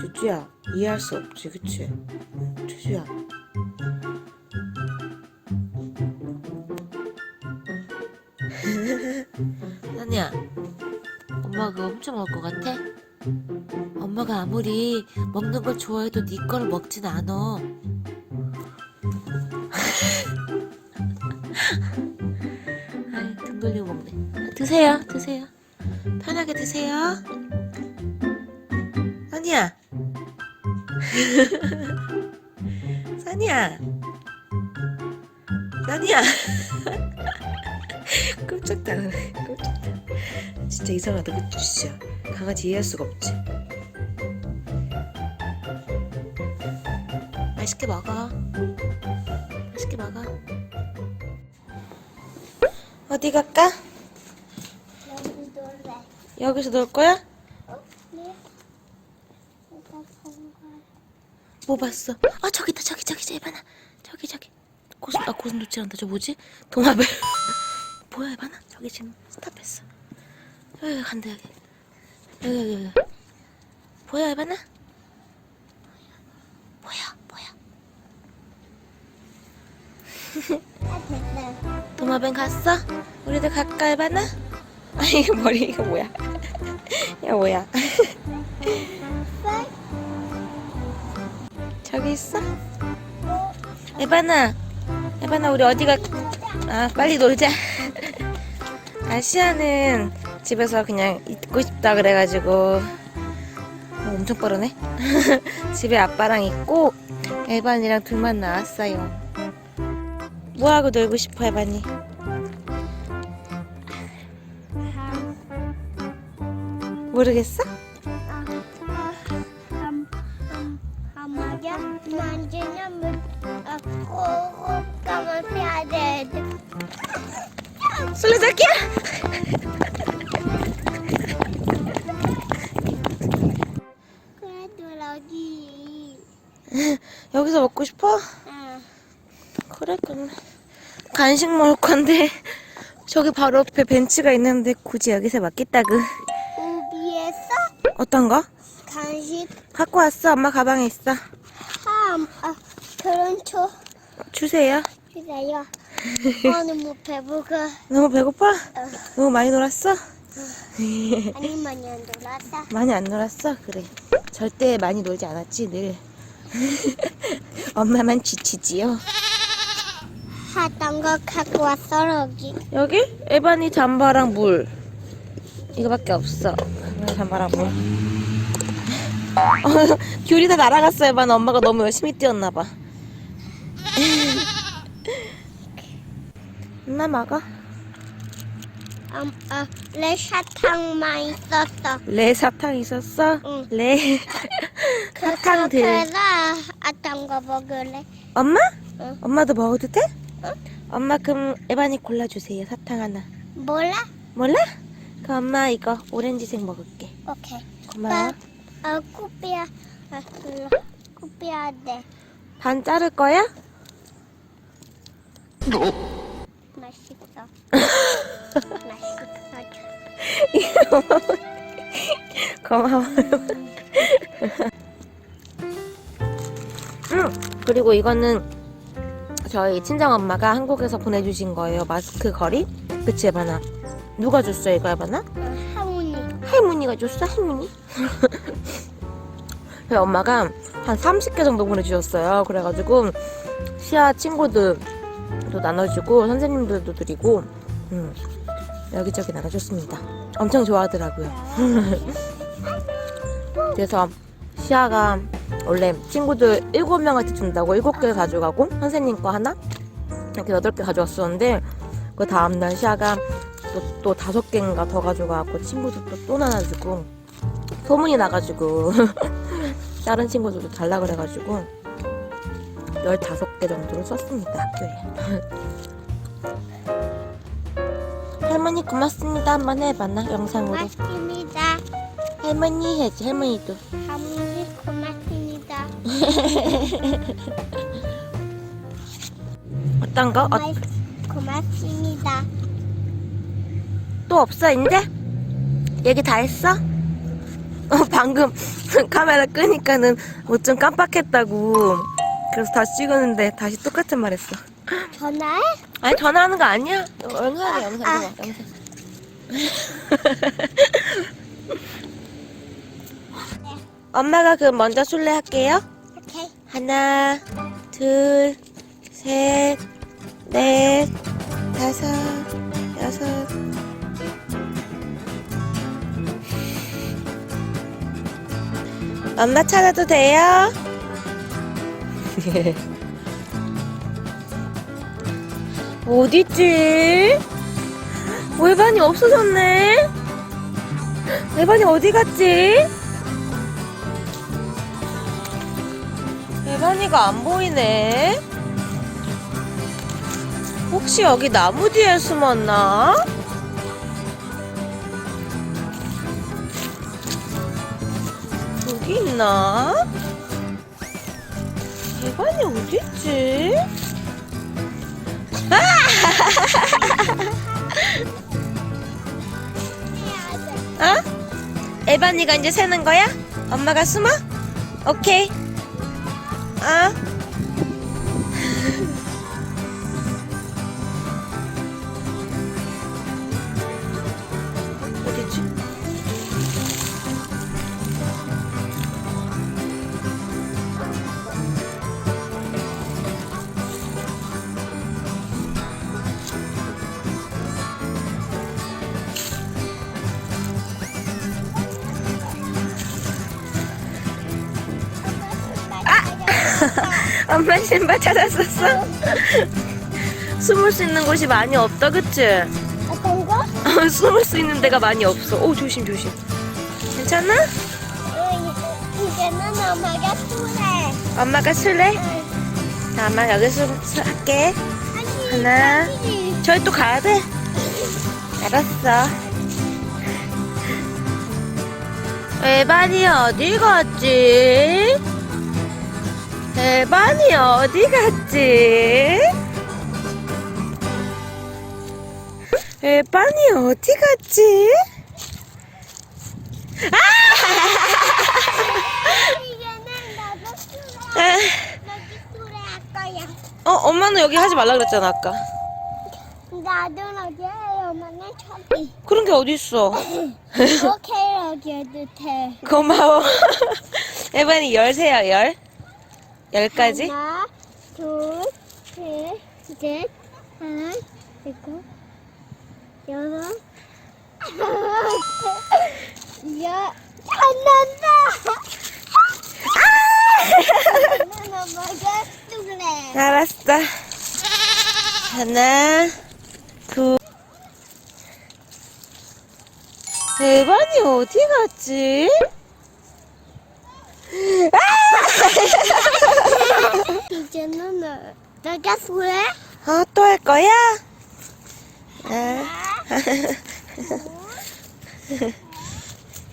주주야 이해할 수 없지 그치? 주주야 선이야, 엄마가 그거 훔쳐 먹을 것 같아? 엄마가 아무리 먹는 걸 좋아해도 네 거를 먹진 않아. 드세요, 드세요. 편하게 드세요. 선이야. 선이야. 선이야. 깜짝 놀래. 깜짝. 진짜 이상하다 그치 진짜 강아지 이해할 수가 없지 맛있게 먹어 맛있게 먹어 어디 갈까? 여기. 여기서 놀 거야? 어? 네. 뭐 봤어? 아 저기 있다 저기 저기 저 에바나 저기 저기 고슴 아 고슴 도치란다 저 뭐지? 도마뱀 뭐야 에바나 저기 지금 스탑했어 여기 간다 여기 여기 여기 여기 보여 에바나? 뭐야 뭐야 아. 도마뱀 갔어? 우리들 갈까 에바나? 아 이거 머리 이거 뭐야 야 뭐야 저기 있어? 에바나 에바나 우리 어디 가? 아 빨리 놀자 아시아는 집에서 그냥 있고 싶다 그래가지고 어, 엄청 빠르네 집에 아빠랑 있고 에반이랑 둘만 나왔어요 뭐하고 놀고 싶어 에반이? 모르겠어? 하마야 만지면 호흡감을 빼야 돼. 술래잡기야? 그래도 어디? 여기서 먹고 싶어? 아, 그래 그럼 간식 먹을 건데 저기 바로 옆에 벤치가 있는데 굳이 여기서 우비에서 어떤 거? 간식 갖고 왔어 엄마 가방에 있어 함. 아, 그런 초 주세요 주세요. 오늘 뭐 배부가 너무 배고파? 어, 너무 많이 놀았어? 아니 많이 안 놀았어. 많이 안 놀았어? 그래 절대 많이 놀지 않았지 늘 엄마만 지치지요 하던 거 갖고 왔어 여기. 여기 에바니 잠바랑 물 이거밖에 없어 물 어, 귤이 다 날아갔어 에바는 엄마가 너무 열심히 뛰었나 봐 엄마 먹어 음, 어, 레 사탕만 있었어. 레 사탕 있었어? 응. 레 사탕들 그래서 어떤 거 먹을래? 엄마? 응. 엄마도 먹어도 돼? 응. 엄마 그럼 에바니 골라주세요 사탕 하나 몰라? 몰라? 그럼 엄마 이거 오렌지색 먹을게 오케이. 고마워 어, 쿠피야. 아. 쿠피야 돼. 반 자를 거야? 맛있어. 맛있어. 고마워요. 응. 그리고 이거는 저희 친정 엄마가 한국에서 보내주신 거예요. 마스크 거리. 그치 에바나? 누가 줬어 이거 에바나? 어, 하모니. 할머니가 줬어 할머니. 저희 엄마가 한 30개 정도 보내주셨어요. 그래가지고 시아 친구들도 나눠주고 선생님들도 드리고 음, 여기저기 나눠줬습니다. 엄청 좋아하더라고요. 그래서 시아가 원래 친구들 7명한테 준다고 7개 가져가고 선생님 거 하나 이렇게 8개 가져왔었는데 그 다음날 시아가 또, 또 5개인가 더 가져가고 친구들 또, 또 나눠주고 소문이 나가지고 다른 친구들도 달라 그래가지고 15개 정도를 썼습니다 학교에 할머니 고맙습니다 한번 해봐나 영상으로 고맙습니다. 할머니 해야지 할머니도 하모니 고맙습니다. 어떤 거? 어, 맛- 고맙습니다. 또 없어 이제? 얘기 다 했어? 어, 방금 카메라 끄니까는 뭐 좀 깜빡했다고 그래서 다시 찍었는데 다시 똑같은 말 했어 전화해? 아니 전화하는 거 아니야 영상이야 영상 아. 영상 엄마가 그 먼저 술래 할게요 오케이. 하나 둘셋넷 다섯 여섯 엄마 찾아도 돼요? 어딨지? 외반이 없어졌네? 외반이 어디 갔지? 외반이가 안 보이네? 혹시 여기 나무 뒤에 숨었나? 여기 있나? 외반이 어딨지? 어? 에반이가 이제 새는 거야? 엄마가 숨어? 오케이. 어? 어 엄마 신발 찾았었어? 숨을 수 있는 곳이 많이 없다, 그치? 어떤 거? 숨을 수 있는 데가 많이 없어. 오, 조심, 조심. 괜찮아? 응, 이제는 엄마가 술래. 엄마가 술래? 응. 자, 엄마 여기서 술 할게. 아니, 하나. 아니. 저희 또 가야 돼? 알았어. 에반이 어디 갔지? 에반이 어디 갔지? 에반이 어디 갔지? 아. 어, 엄마는 여기 하지 말라 그랬잖아, 아까. 나도 여기 엄마는 저기. 그런 게 어딨어. 오케이 여기 해도 돼. 고마워. 에반이 열 세요, 열. 열까지? 하나, 둘, 셋, 넷, 하나, 일곱, 여섯, 여, 한난다. 나는 엄마가 술래. 알았어. 하나, 둘. 에반이 어디 갔지? 이제는 너, 너가 술래? 어, 또 할 거야? 아,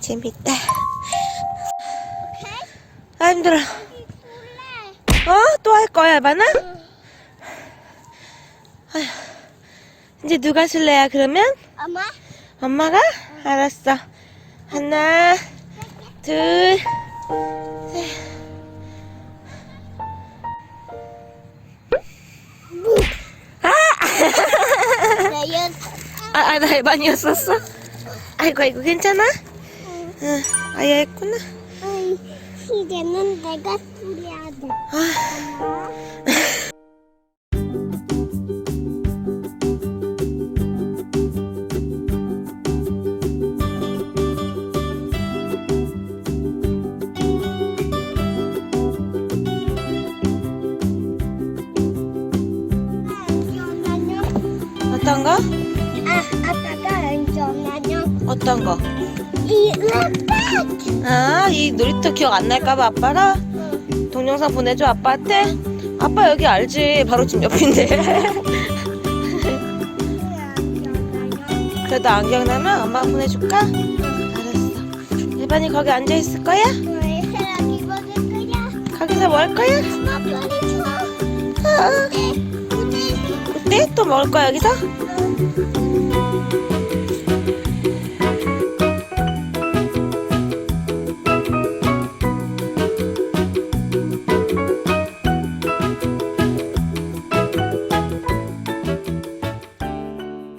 재밌다. 오케이. 아, 힘들어. 여기 술래. 어? 또 할 거야, 에반아? 이제 누가 술래야, 그러면? 엄마? 엄마가? 알았어. 하나, 둘, 나 연. 아, 아, 나 에반이었었어? 아이고, 아이고, 괜찮아? 응, 아야 했구나. 응, 이제는 내가 술래야 돼. 아, 어떤 거? 이 랩백! 아, 이 놀이터 기억 안 날까봐 아빠랑 동영상 보내줘, 아빠한테? 아빠 여기 알지? 바로 집 옆인데. 그래도 안경 나면 엄마가 보내줄까? 알았어. 일반이 거기 앉아 있을 거야? 너의 사랑 입어줄 거야? 거기서 뭐 할 거야? 엄마. 어, 네? 또 먹을 거야 여기서?